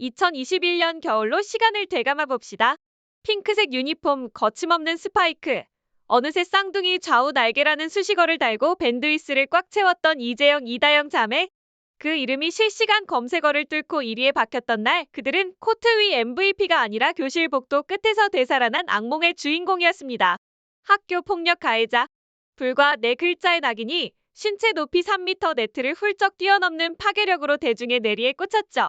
2021년 겨울로 시간을 되감아 봅시다. 핑크색 유니폼, 거침없는 스파이크. 어느새 쌍둥이 좌우 날개라는 수식어를 달고 밴드위스를 꽉 채웠던 이재영, 이다영 자매. 그 이름이 실시간 검색어를 뚫고 1위에 박혔던 날 그들은 코트 위 MVP가 아니라 교실 복도 끝에서 되살아난 악몽의 주인공이었습니다. 학교 폭력 가해자. 불과 네 글자의 낙인이 신체 높이 3m 네트를 훌쩍 뛰어넘는 파괴력으로 대중의 내리에 꽂혔죠.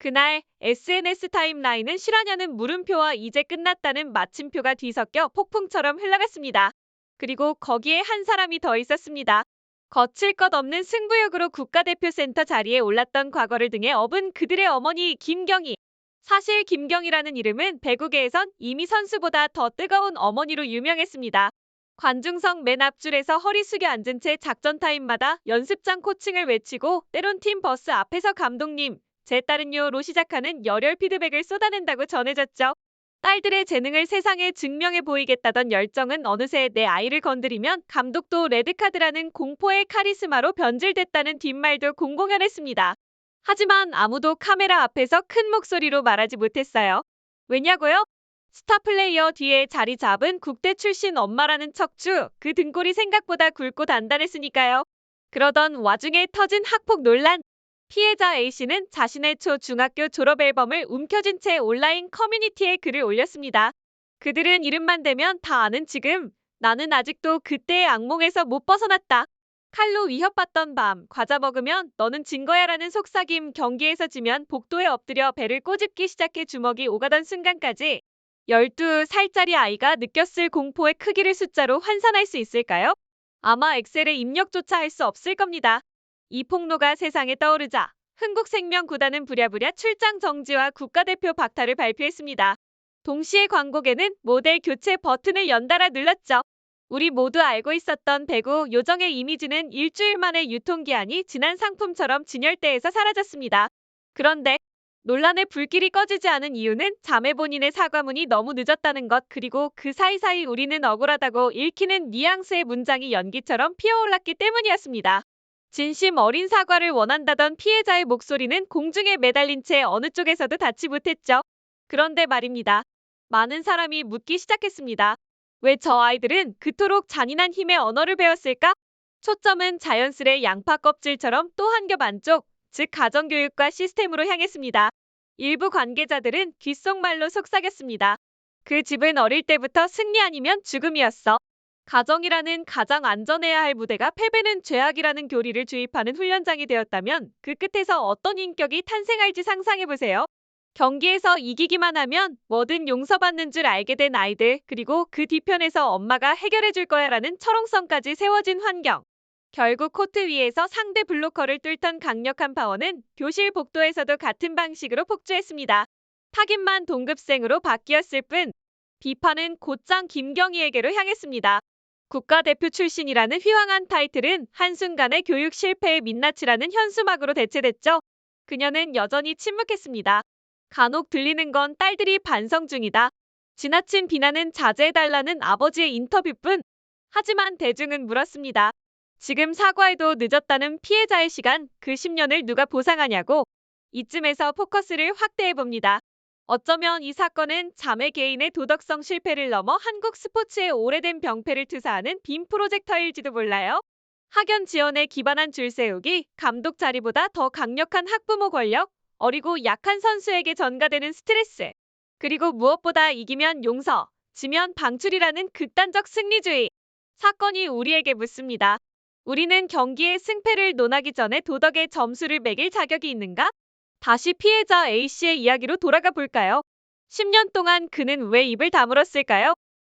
그날 SNS 타임라인은 실화냐는 물음표와 이제 끝났다는 마침표가 뒤섞여 폭풍처럼 흘러갔습니다. 그리고 거기에 한 사람이 더 있었습니다. 거칠 것 없는 승부욕으로 국가대표 센터 자리에 올랐던 과거를 등에 업은 그들의 어머니 김경희. 사실 김경희라는 이름은 배구계에선 이미 선수보다 더 뜨거운 어머니로 유명했습니다. 관중석 맨 앞줄에서 허리 숙여 앉은 채 작전 타임마다 연습장 코칭을 외치고 때론 팀 버스 앞에서 감독님, 제 딸은요 로 시작하는 열혈 피드백을 쏟아낸다고 전해졌죠. 딸들의 재능을 세상에 증명해 보이겠다던 열정은 어느새 내 아이를 건드리면 감독도 레드카드라는 공포의 카리스마로 변질됐다는 뒷말도 공공연했습니다. 하지만 아무도 카메라 앞에서 큰 목소리로 말하지 못했어요. 왜냐고요? 스타 플레이어 뒤에 자리 잡은 국대 출신 엄마라는 척추, 그 등골이 생각보다 굵고 단단했으니까요. 그러던 와중에 터진 학폭 논란. 피해자 A씨는 자신의 초 중학교 졸업 앨범을 움켜쥔 채 온라인 커뮤니티에 글을 올렸습니다. 그들은 이름만 대면 다 아는 지금 나는 아직도 그때의 악몽에서 못 벗어났다. 칼로 위협받던 밤 과자 먹으면 너는 진 거야라는 속삭임 경기에서 지면 복도에 엎드려 배를 꼬집기 시작해 주먹이 오가던 순간까지 12살짜리 아이가 느꼈을 공포의 크기를 숫자로 환산할 수 있을까요? 아마 엑셀에 입력조차 할 수 없을 겁니다. 이 폭로가 세상에 떠오르자 흥국생명 구단은 부랴부랴 출장 정지와 국가대표 박탈을 발표했습니다. 동시에 광고계는 모델 교체 버튼을 연달아 눌렀죠. 우리 모두 알고 있었던 배구 요정의 이미지는 일주일 만에 유통기한이 지난 상품처럼 진열대에서 사라졌습니다. 그런데 논란의 불길이 꺼지지 않은 이유는 자매 본인의 사과문이 너무 늦었다는 것 그리고 그 사이사이 우리는 억울하다고 읽히는 뉘앙스의 문장이 연기처럼 피어올랐기 때문이었습니다. 진심 어린 사과를 원한다던 피해자의 목소리는 공중에 매달린 채 어느 쪽에서도 닿지 못했죠. 그런데 말입니다. 많은 사람이 묻기 시작했습니다. 왜 저 아이들은 그토록 잔인한 힘의 언어를 배웠을까? 초점은 자연스레 양파 껍질처럼 또 한 겹 안쪽, 즉 가정교육과 시스템으로 향했습니다. 일부 관계자들은 귓속말로 속삭였습니다. 그 집은 어릴 때부터 승리 아니면 죽음이었어. 가정이라는 가장 안전해야 할 무대가 패배는 죄악이라는 교리를 주입하는 훈련장이 되었다면 그 끝에서 어떤 인격이 탄생할지 상상해보세요. 경기에서 이기기만 하면 뭐든 용서받는 줄 알게 된 아이들, 그리고 그 뒤편에서 엄마가 해결해줄 거야 라는 철옹성까지 세워진 환경. 결국 코트 위에서 상대 블로커를 뚫던 강력한 파워는 교실 복도에서도 같은 방식으로 폭주했습니다. 타깃만 동급생으로 바뀌었을 뿐, 비판은 곧장 김경희에게로 향했습니다. 국가대표 출신이라는 휘황한 타이틀은 한순간에 교육 실패의 민낯이라는 현수막으로 대체됐죠. 그녀는 여전히 침묵했습니다. 간혹 들리는 건 딸들이 반성 중이다. 지나친 비난은 자제해달라는 아버지의 인터뷰뿐. 하지만 대중은 물었습니다. 지금 사과해도 늦었다는 피해자의 시간, 그 10년을 누가 보상하냐고. 이쯤에서 포커스를 확대해봅니다. 어쩌면 이 사건은 자매 개인의 도덕성 실패를 넘어 한국 스포츠의 오래된 병폐를 투사하는 빔 프로젝터일지도 몰라요. 학연 지원에 기반한 줄 세우기, 감독 자리보다 더 강력한 학부모 권력, 어리고 약한 선수에게 전가되는 스트레스, 그리고 무엇보다 이기면 용서, 지면 방출이라는 극단적 승리주의. 사건이 우리에게 묻습니다. 우리는 경기의 승패를 논하기 전에 도덕의 점수를 매길 자격이 있는가? 다시 피해자 A씨의 이야기로 돌아가 볼까요? 10년 동안 그는 왜 입을 다물었을까요?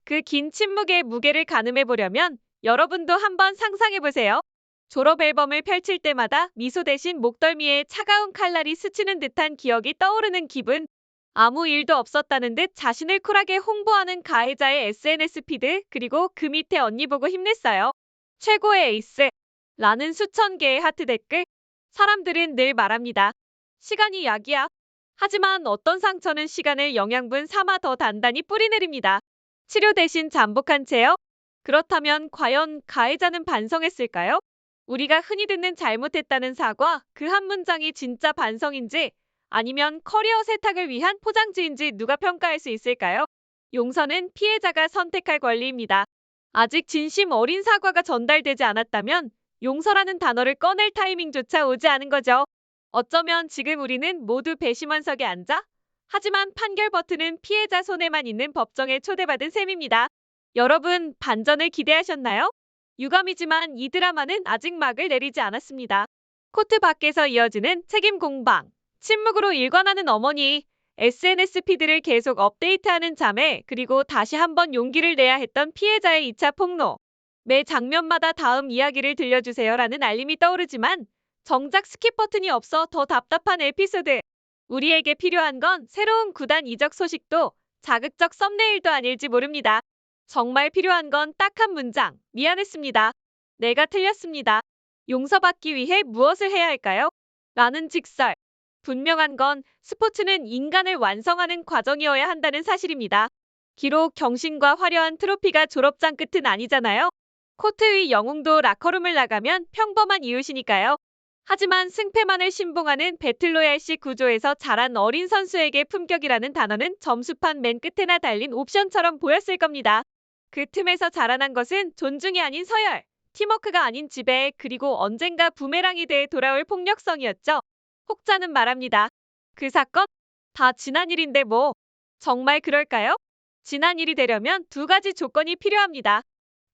그 긴 침묵의 무게를 가늠해 보려면 여러분도 한번 상상해 보세요. 졸업 앨범을 펼칠 때마다 미소 대신 목덜미에 차가운 칼날이 스치는 듯한 기억이 떠오르는 기분. 아무 일도 없었다는 듯 자신을 쿨하게 홍보하는 가해자의 SNS 피드, 그리고 그 밑에 언니 보고 힘냈어요. 최고의 에이스. 라는 수천 개의 하트 댓글. 사람들은 늘 말합니다. 시간이 약이야. 하지만 어떤 상처는 시간을 영양분 삼아 더 단단히 뿌리내립니다. 치료 대신 잠복한 채요? 그렇다면 과연 가해자는 반성했을까요? 우리가 흔히 듣는 잘못했다는 사과, 그 한 문장이 진짜 반성인지 아니면 커리어 세탁을 위한 포장지인지 누가 평가할 수 있을까요? 용서는 피해자가 선택할 권리입니다. 아직 진심 어린 사과가 전달되지 않았다면 용서라는 단어를 꺼낼 타이밍조차 오지 않은 거죠. 어쩌면 지금 우리는 모두 배심원석에 앉아 하지만 판결 버튼은 피해자 손에만 있는 법정에 초대받은 셈입니다. 여러분 반전을 기대하셨나요? 유감이지만 이 드라마는 아직 막을 내리지 않았습니다. 코트 밖에서 이어지는 책임 공방, 침묵으로 일관하는 어머니, SNS 피드를 계속 업데이트하는 자매, 그리고 다시 한번 용기를 내야 했던 피해자의 2차 폭로. 매 장면마다 다음 이야기를 들려주세요라는 알림이 떠오르지만 정작 스킵 버튼이 없어 더 답답한 에피소드. 우리에게 필요한 건 새로운 구단 이적 소식도 자극적 썸네일도 아닐지 모릅니다. 정말 필요한 건 딱 한 문장. 미안했습니다. 내가 틀렸습니다. 용서받기 위해 무엇을 해야 할까요? 라는 직설. 분명한 건 스포츠는 인간을 완성하는 과정이어야 한다는 사실입니다. 기록 경신과 화려한 트로피가 졸업장 끝은 아니잖아요. 코트 위 영웅도 라커룸을 나가면 평범한 이웃이니까요. 하지만 승패만을 신봉하는 배틀로얄식 구조에서 자란 어린 선수에게 품격이라는 단어는 점수판 맨 끝에나 달린 옵션처럼 보였을 겁니다. 그 틈에서 자라난 것은 존중이 아닌 서열, 팀워크가 아닌 지배, 그리고 언젠가 부메랑이 돼 돌아올 폭력성이었죠. 혹자는 말합니다. 그 사건? 다 지난 일인데 뭐. 정말 그럴까요? 지난 일이 되려면 두 가지 조건이 필요합니다.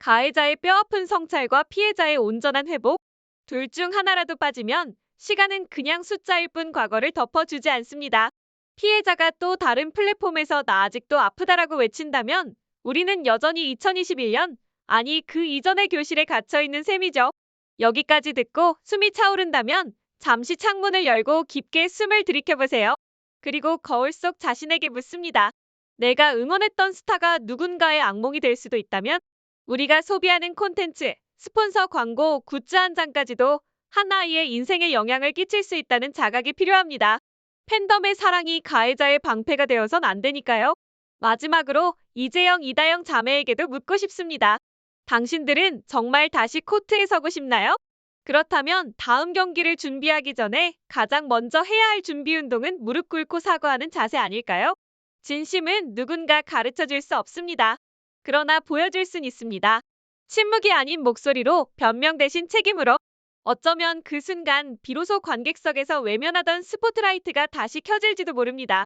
가해자의 뼈아픈 성찰과 피해자의 온전한 회복. 둘 중 하나라도 빠지면 시간은 그냥 숫자일 뿐 과거를 덮어주지 않습니다. 피해자가 또 다른 플랫폼에서 나 아직도 아프다라고 외친다면 우리는 여전히 2021년, 아니 그 이전의 교실에 갇혀 있는 셈이죠. 여기까지 듣고 숨이 차오른다면 잠시 창문을 열고 깊게 숨을 들이켜보세요. 그리고 거울 속 자신에게 묻습니다. 내가 응원했던 스타가 누군가의 악몽이 될 수도 있다면 우리가 소비하는 콘텐츠, 스폰서 광고, 굿즈 한 장까지도 한 아이의 인생에 영향을 끼칠 수 있다는 자각이 필요합니다. 팬덤의 사랑이 가해자의 방패가 되어선 안 되니까요. 마지막으로 이재영, 이다영 자매에게도 묻고 싶습니다. 당신들은 정말 다시 코트에 서고 싶나요? 그렇다면 다음 경기를 준비하기 전에 가장 먼저 해야 할 준비 운동은 무릎 꿇고 사과하는 자세 아닐까요? 진심은 누군가 가르쳐 줄 수 없습니다. 그러나 보여줄 순 있습니다. 침묵이 아닌 목소리로 변명 대신 책임으로 어쩌면 그 순간 비로소 관객석에서 외면하던 스포트라이트가 다시 켜질지도 모릅니다.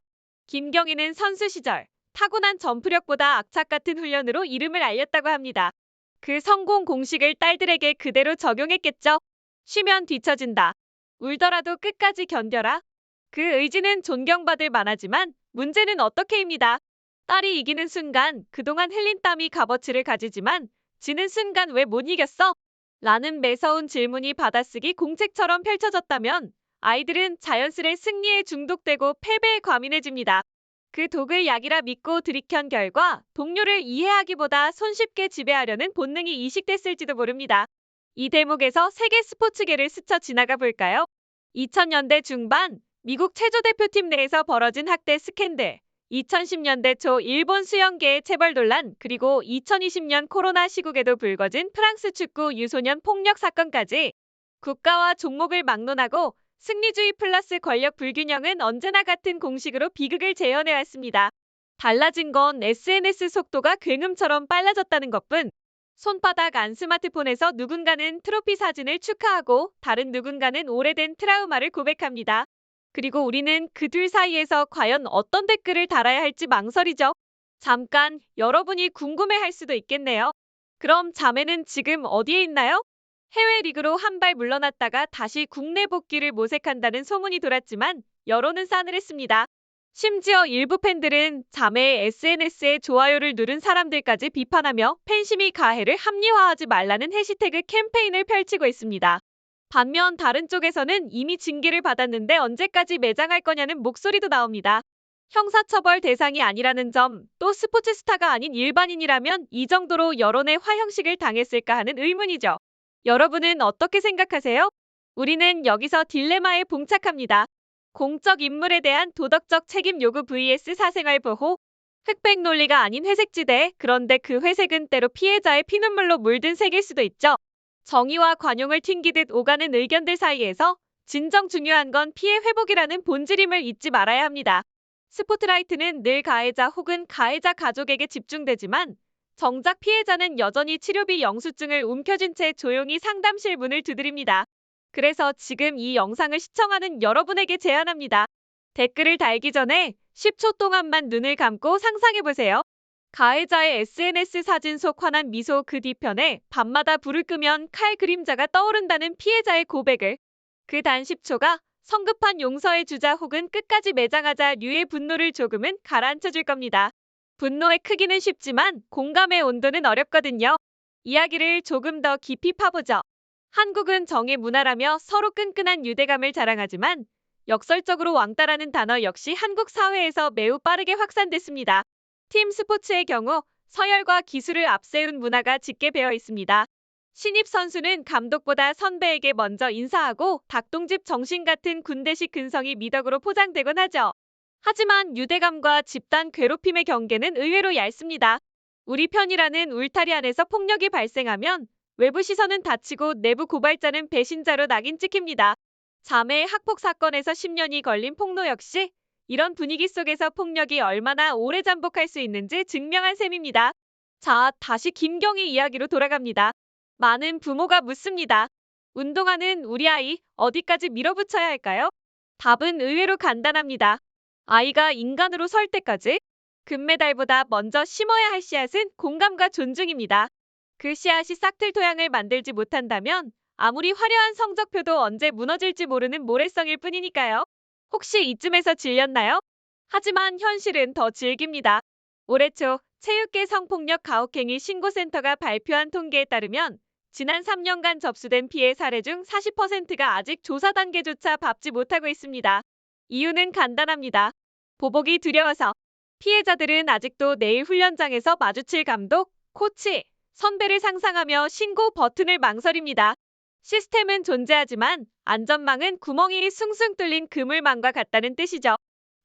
김경희는 선수 시절 타고난 점프력보다 악착 같은 훈련으로 이름을 알렸다고 합니다. 그 성공 공식을 딸들에게 그대로 적용했겠죠. 쉬면 뒤처진다. 울더라도 끝까지 견뎌라. 그 의지는 존경받을 만하지만 문제는 어떻게입니다. 딸이 이기는 순간 그동안 흘린 땀이 값어치를 가지지만 지는 순간 왜 못 이겼어? 라는 매서운 질문이 받아쓰기 공책처럼 펼쳐졌다면 아이들은 자연스레 승리에 중독되고 패배에 과민해집니다. 그 독을 약이라 믿고 들이켠 결과 동료를 이해하기보다 손쉽게 지배하려는 본능이 이식됐을지도 모릅니다. 이 대목에서 세계 스포츠계를 스쳐 지나가 볼까요? 2000년대 중반 미국 체조 대표팀 내에서 벌어진 학대 스캔들, 2010년대 초 일본 수영계의 체벌 논란, 그리고 2020년 코로나 시국에도 불거진 프랑스 축구 유소년 폭력 사건까지 국가와 종목을 막론하고 승리주의 플러스 권력 불균형은 언제나 같은 공식으로 비극을 재현해왔습니다. 달라진 건 SNS 속도가 굉음처럼 빨라졌다는 것뿐. 손바닥 안 스마트폰에서 누군가는 트로피 사진을 축하하고 다른 누군가는 오래된 트라우마를 고백합니다. 그리고 우리는 그둘 사이에서 과연 어떤 댓글을 달아야 할지 망설이죠. 잠깐 여러분이 궁금해할 수도 있겠네요. 그럼 자매는 지금 어디에 있나요? 해외 리그로 한 발 물러났다가 다시 국내 복귀를 모색한다는 소문이 돌았지만 여론은 싸늘했습니다. 심지어 일부 팬들은 자매의 SNS에 좋아요를 누른 사람들까지 비판하며 팬심이 가해를 합리화하지 말라는 해시태그 캠페인을 펼치고 있습니다. 반면 다른 쪽에서는 이미 징계를 받았는데 언제까지 매장할 거냐는 목소리도 나옵니다. 형사처벌 대상이 아니라는 점, 또 스포츠 스타가 아닌 일반인이라면 이 정도로 여론의 화형식을 당했을까 하는 의문이죠. 여러분은 어떻게 생각하세요? 우리는 여기서 딜레마에 봉착합니다. 공적 인물에 대한 도덕적 책임 요구 vs 사생활 보호. 흑백 논리가 아닌 회색지대. 그런데 그 회색은 때로 피해자의 피눈물로 물든 색일 수도 있죠. 정의와 관용을 튕기듯 오가는 의견들 사이에서 진정 중요한 건 피해 회복이라는 본질임을 잊지 말아야 합니다. 스포트라이트는 늘 가해자 혹은 가해자 가족에게 집중되지만 정작 피해자는 여전히 치료비 영수증을 움켜쥔 채 조용히 상담실 문을 두드립니다. 그래서 지금 이 영상을 시청하는 여러분에게 제안합니다. 댓글을 달기 전에 10초 동안만 눈을 감고 상상해보세요. 가해자의 SNS 사진 속 환한 미소 그 뒤편에 밤마다 불을 끄면 칼 그림자가 떠오른다는 피해자의 고백을 그 단 10초가 성급한 용서의 주자 혹은 끝까지 매장하자 류의 분노를 조금은 가라앉혀 줄 겁니다. 분노의 크기는 쉽지만 공감의 온도는 어렵거든요. 이야기를 조금 더 깊이 파보죠. 한국은 정의 문화라며 서로 끈끈한 유대감을 자랑하지만 역설적으로 왕따라는 단어 역시 한국 사회에서 매우 빠르게 확산됐습니다. 팀 스포츠의 경우 서열과 기술을 앞세운 문화가 짙게 배어 있습니다. 신입 선수는 감독보다 선배에게 먼저 인사하고 닭똥집 정신 같은 군대식 근성이 미덕으로 포장되곤 하죠. 하지만 유대감과 집단 괴롭힘의 경계는 의외로 얇습니다. 우리 편이라는 울타리 안에서 폭력이 발생하면 외부 시선은 다치고 내부 고발자는 배신자로 낙인 찍힙니다. 자매 학폭 사건에서 10년이 걸린 폭로 역시 이런 분위기 속에서 폭력이 얼마나 오래 잠복할 수 있는지 증명한 셈입니다. 자, 다시 김경희 이야기로 돌아갑니다. 많은 부모가 묻습니다. 운동화는 우리 아이 어디까지 밀어붙여야 할까요? 답은 의외로 간단합니다. 아이가 인간으로 설 때까지 금메달보다 먼저 심어야 할 씨앗은 공감과 존중입니다. 그 씨앗이 싹틀 토양을 만들지 못한다면 아무리 화려한 성적표도 언제 무너질지 모르는 모래성일 뿐이니까요. 혹시 이쯤에서 질렸나요? 하지만 현실은 더 질깁니다. 올해 초 체육계 성폭력 가혹행위 신고센터가 발표한 통계에 따르면 지난 3년간 접수된 피해 사례 중 40%가 아직 조사 단계조차 밟지 못하고 있습니다. 이유는 간단합니다. 보복이 두려워서 피해자들은 아직도 내일 훈련장에서 마주칠 감독, 코치, 선배를 상상하며 신고 버튼을 망설입니다. 시스템은 존재하지만 안전망은 구멍이 숭숭 뚫린 그물망과 같다는 뜻이죠.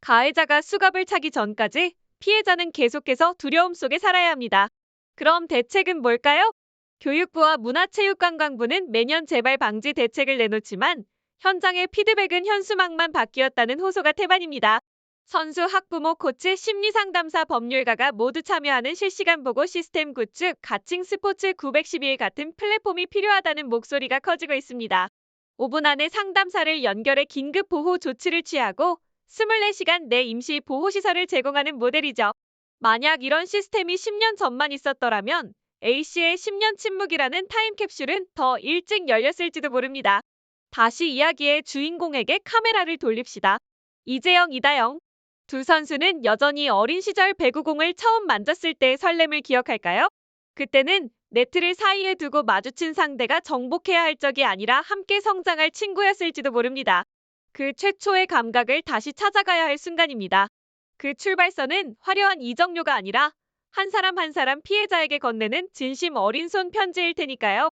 가해자가 수갑을 차기 전까지 피해자는 계속해서 두려움 속에 살아야 합니다. 그럼 대책은 뭘까요? 교육부와 문화체육관광부는 매년 재발 방지 대책을 내놓지만 현장의 피드백은 현수막만 바뀌었다는 호소가 태반입니다. 선수, 학부모, 코치, 심리상담사, 법률가가 모두 참여하는 실시간 보고 시스템 구축, 가칭 스포츠 912일 같은 플랫폼이 필요하다는 목소리가 커지고 있습니다. 5분 안에 상담사를 연결해 긴급 보호 조치를 취하고 24시간 내 임시 보호시설을 제공하는 모델이죠. 만약 이런 시스템이 10년 전만 있었더라면 A씨의 10년 침묵이라는 타임캡슐은 더 일찍 열렸을지도 모릅니다. 다시 이야기의 주인공에게 카메라를 돌립시다. 이재영, 이다영. 두 선수는 여전히 어린 시절 배구공을 처음 만졌을 때의 설렘을 기억할까요? 그때는 네트를 사이에 두고 마주친 상대가 정복해야 할 적이 아니라 함께 성장할 친구였을지도 모릅니다. 그 최초의 감각을 다시 찾아가야 할 순간입니다. 그 출발선은 화려한 이정료가 아니라 한 사람 한 사람 피해자에게 건네는 진심 어린 손 편지일 테니까요.